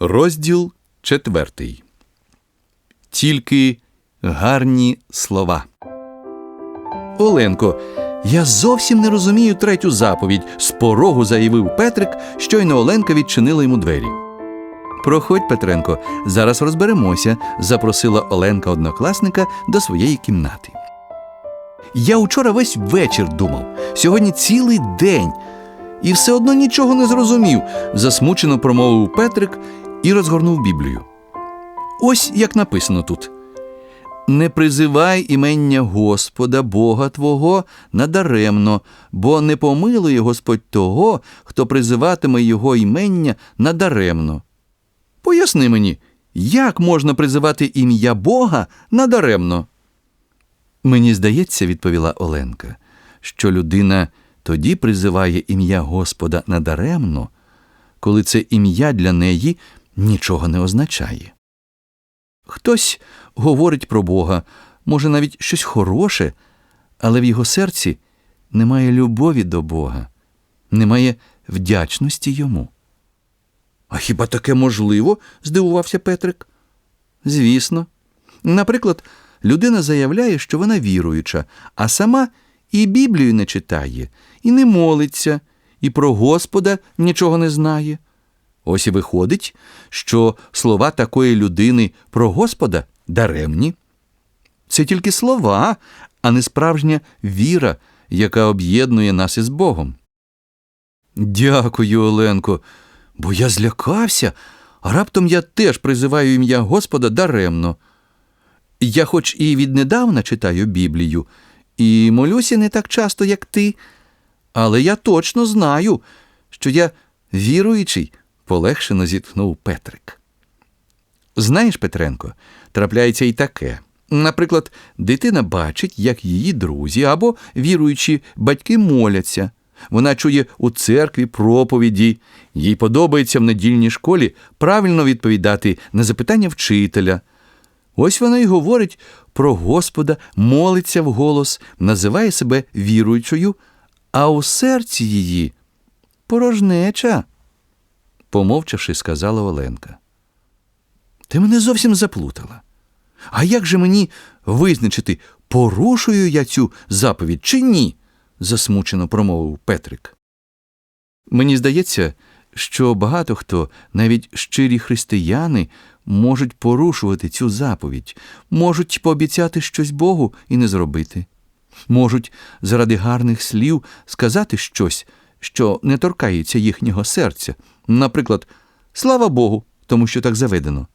Розділ четвертий. Тільки гарні слова. Оленко, я зовсім не розумію третю заповідь. З порогу заявив Петрик, щойно Оленка відчинила йому двері. Проходь, Петренко, зараз розберемося, запросила Оленка однокласника до своєї кімнати. Я учора весь вечір думав, сьогодні цілий день, і все одно нічого не зрозумів, засмучено промовив Петрик і розгорнув Біблію. Ось як написано тут: Не призивай імення Господа Бога Твого надаремно, бо не помилує Господь того, хто призиватиме Його імення надаремно. Поясни мені, як можна призивати ім'я Бога надаремно? Мені здається, відповіла Оленка, що людина тоді призиває ім'я Господа надаремно, коли це ім'я для неї нічого не означає. Хтось говорить про Бога, може навіть щось хороше, але в його серці немає любові до Бога, немає вдячності йому. А хіба таке можливо? здивувався Петрик. Звісно. Наприклад, людина заявляє, що вона віруюча, а сама і Біблію не читає, і не молиться, і про Господа нічого не знає. Ось і виходить, що слова такої людини про Господа даремні. Це тільки слова, а не справжня віра, яка об'єднує нас із Богом. Дякую, Оленко, бо я злякався, а раптом я теж призиваю ім'я Господа даремно. Я хоч і віднедавна читаю Біблію, і молюся не так часто, як ти, але я точно знаю, що я віруючий, полегшено зітхнув Петрик. Знаєш, Петренко, трапляється і таке. Наприклад, дитина бачить, як її друзі або віруючі батьки моляться. Вона чує у церкві проповіді, їй подобається в недільній школі правильно відповідати на запитання вчителя. Ось вона й говорить про Господа, молиться вголос, називає себе віруючою, а у серці її порожнеча, помовчавши, сказала Оленка. Ти мене зовсім заплутала. А як же мені визначити, порушую я цю заповідь чи ні? засмучено промовив Петрик. Мені здається, що багато хто, навіть щирі християни, можуть порушувати цю заповідь, можуть пообіцяти щось Богу і не зробити, можуть заради гарних слів сказати щось, що не торкається їхнього серця, наприклад, слава Богу, тому що так заведено,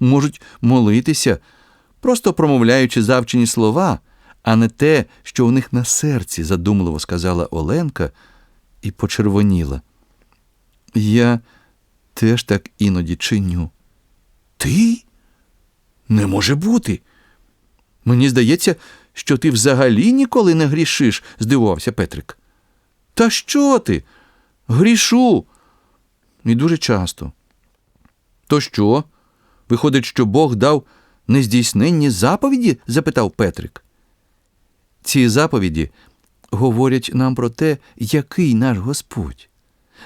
можуть молитися, просто промовляючи завчені слова, а не те, що у них на серці, задумливо сказала Оленка і почервоніла. Я теж так іноді чиню. Ти? Не може бути. Мені здається, що ти взагалі ніколи не грішиш, здивувався Петрик. Та що ти? Грішу. І дуже часто. То що? Виходить, що Бог дав нездійсненні заповіді? запитав Петрик. Ці заповіді говорять нам про те, який наш Господь.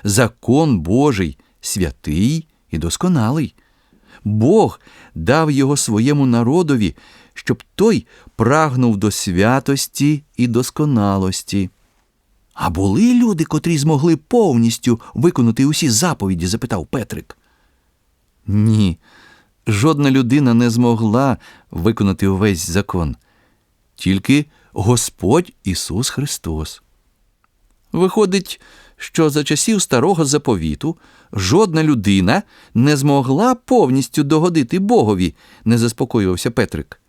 Закон Божий святий і досконалий. Бог дав його своєму народові, щоб той прагнув до святості і досконалості. А були люди, котрі змогли повністю виконати усі заповіді? запитав Петрик. Ні, жодна людина не змогла виконати увесь закон, тільки Господь Ісус Христос. Виходить, що за часів старого заповіту жодна людина не змогла повністю догодити Богові, не заспокоювався Петрик.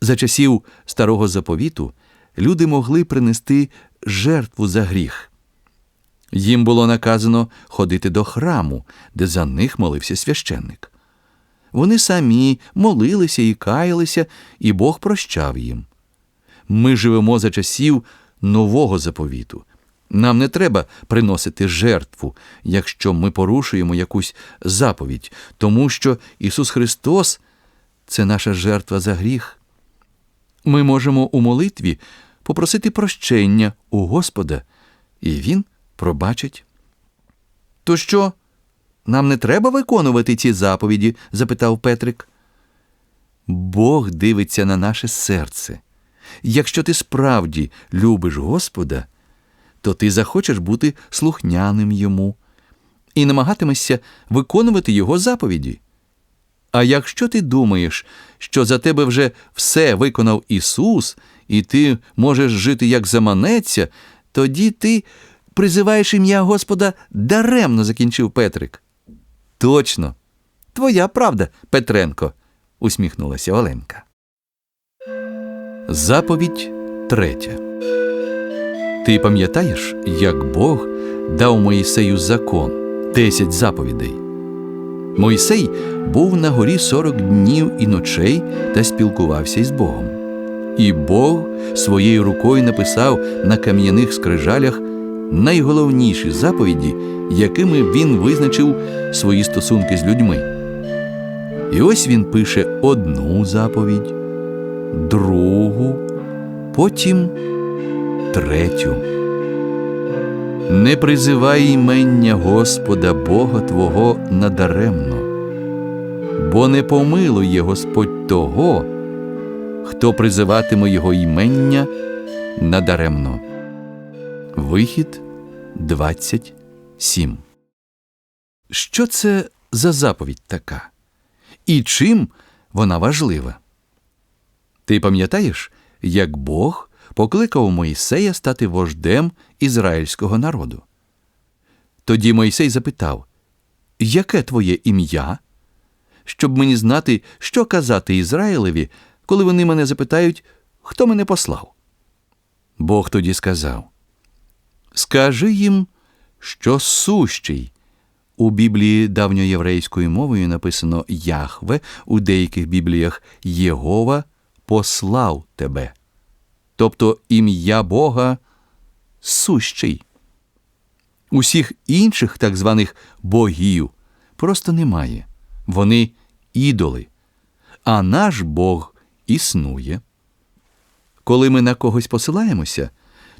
За часів старого заповіту люди могли принести жертву за гріх. Їм було наказано ходити до храму, де за них молився священник. Вони самі молилися і каялися, і Бог прощав їм. Ми живемо за часів нового заповіту. Нам не треба приносити жертву, якщо ми порушуємо якусь заповідь, тому що Ісус Христос це наша жертва за гріх. Ми можемо у молитві попросити прощення у Господа, і Він пробачить. То що? нам не треба виконувати ці заповіді? запитав Петрик. Бог дивиться на наше серце. Якщо ти справді любиш Господа, то ти захочеш бути слухняним йому і намагатимешся виконувати його заповіді. А якщо ти думаєш, що за тебе вже все виконав Ісус, і ти можеш жити як заманеться, тоді ти призиваєш ім'я Господа даремно, закінчив Петрик. Точно, твоя правда, Петренко, усміхнулася Оленка. Заповідь третя. Ти пам'ятаєш, як Бог дав Моїсею закон, десять заповідей? Мойсей був на горі сорок днів і ночей та спілкувався із Богом. І Бог своєю рукою написав на кам'яних скрижалях найголовніші заповіді, якими він визначив свої стосунки з людьми. І ось він пише одну заповідь, другу, потім третю. Не призивай імення Господа Бога Твого надаремно, бо не помилує Господь того, хто призиватиме Його імення надаремно. Вихід 27. Що це за заповідь така? І чим вона важлива? Ти пам'ятаєш, як Бог покликав Моїсея стати вождем ізраїльського народу? Тоді Мойсей запитав: Яке твоє ім'я? Щоб мені знати, що казати Ізраїлеві, коли вони мене запитають, хто мене послав. Бог тоді сказав: Скажи їм, що сущий. У Біблії давньоєврейською мовою написано Яхве, у деяких бібліях Єгова послав тебе. Тобто ім'я Бога сущий. Усіх інших так званих богів просто немає. Вони ідоли. А наш Бог існує. Коли ми на когось посилаємося,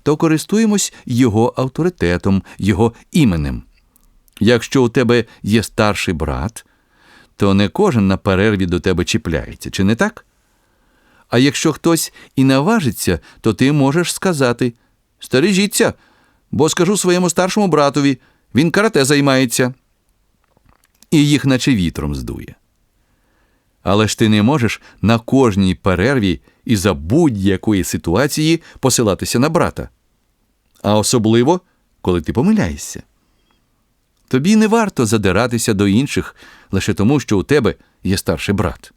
то користуємось його авторитетом, його іменем. Якщо у тебе є старший брат, то не кожен на перерві до тебе чіпляється, чи не так? А якщо хтось і наважиться, то ти можеш сказати Стережіться, бо скажу своєму старшому братові, він карате займається. І їх наче вітром здує. Але ж ти не можеш на кожній перерві і за будь-якої ситуації посилатися на брата. А особливо, коли ти помиляєшся. Тобі не варто задиратися до інших лише тому, що у тебе є старший брат.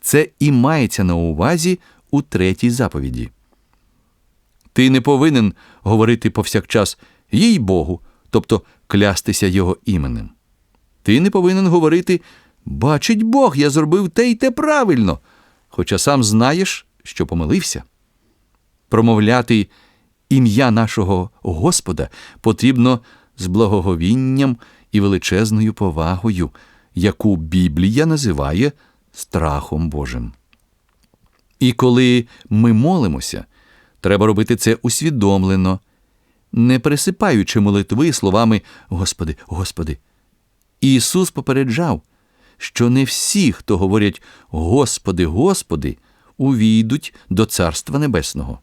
Це і мається на увазі у третій заповіді. Ти не повинен говорити повсякчас їй Богу, тобто клястися його іменем. Ти не повинен говорити Бачить Бог, я зробив те й те правильно, хоча сам знаєш, що помилився. Промовляти ім'я нашого Господа потрібно з благоговінням і величезною повагою, яку Біблія називає страхом Божим. І коли ми молимося, треба робити це усвідомлено, не присипаючи молитви словами Господи, Господи. Ісус попереджав, що не всі, хто говорять Господи, Господи, увійдуть до Царства Небесного.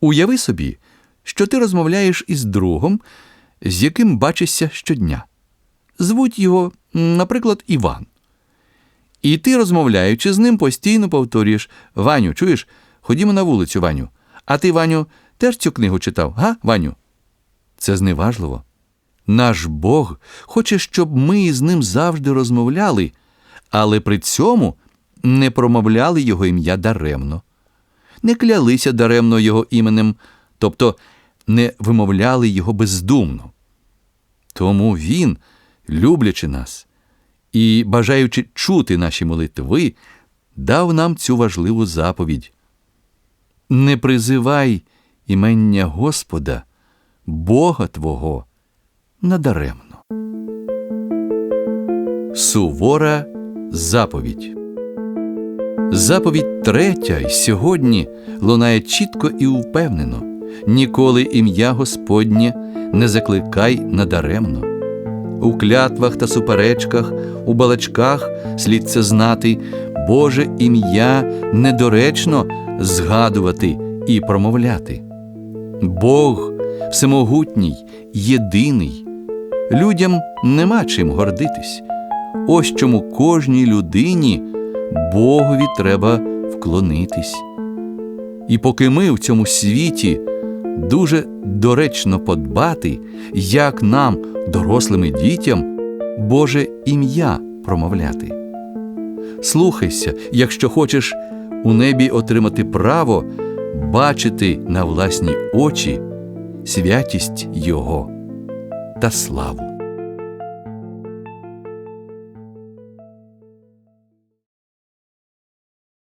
Уяви собі, що ти розмовляєш із другом, з яким бачишся щодня. Звуть його, наприклад, Іван. І ти, розмовляючи з ним, постійно повторюєш Ваню, чуєш, ходімо на вулицю, Ваню. А ти, Ваню, теж цю книгу читав, га, Ваню? Це зневажливо. Наш Бог хоче, щоб ми з ним завжди розмовляли, але при цьому не промовляли його ім'я даремно, не клялися даремно його іменем, тобто не вимовляли його бездумно. Тому Він, люблячи нас і бажаючи чути наші молитви, дав нам цю важливу заповідь. Не призивай імення Господа, Бога Твого надаремно. Сувора заповідь. Заповідь третя й сьогодні лунає чітко і впевнено. Ніколи ім'я Господнє не закликай надаремно. У клятвах та суперечках, у балачках слід це знати, Боже ім'я недоречно згадувати і промовляти. Бог всемогутній, єдиний. Людям нема чим гордитись. Ось чому кожній людині Богові треба вклонитись. І поки ми в цьому світі дуже доречно подбати, як нам, дорослим дітям, Боже ім'я промовляти. Слухайся, якщо хочеш у небі отримати право бачити на власні очі святість Його та славу.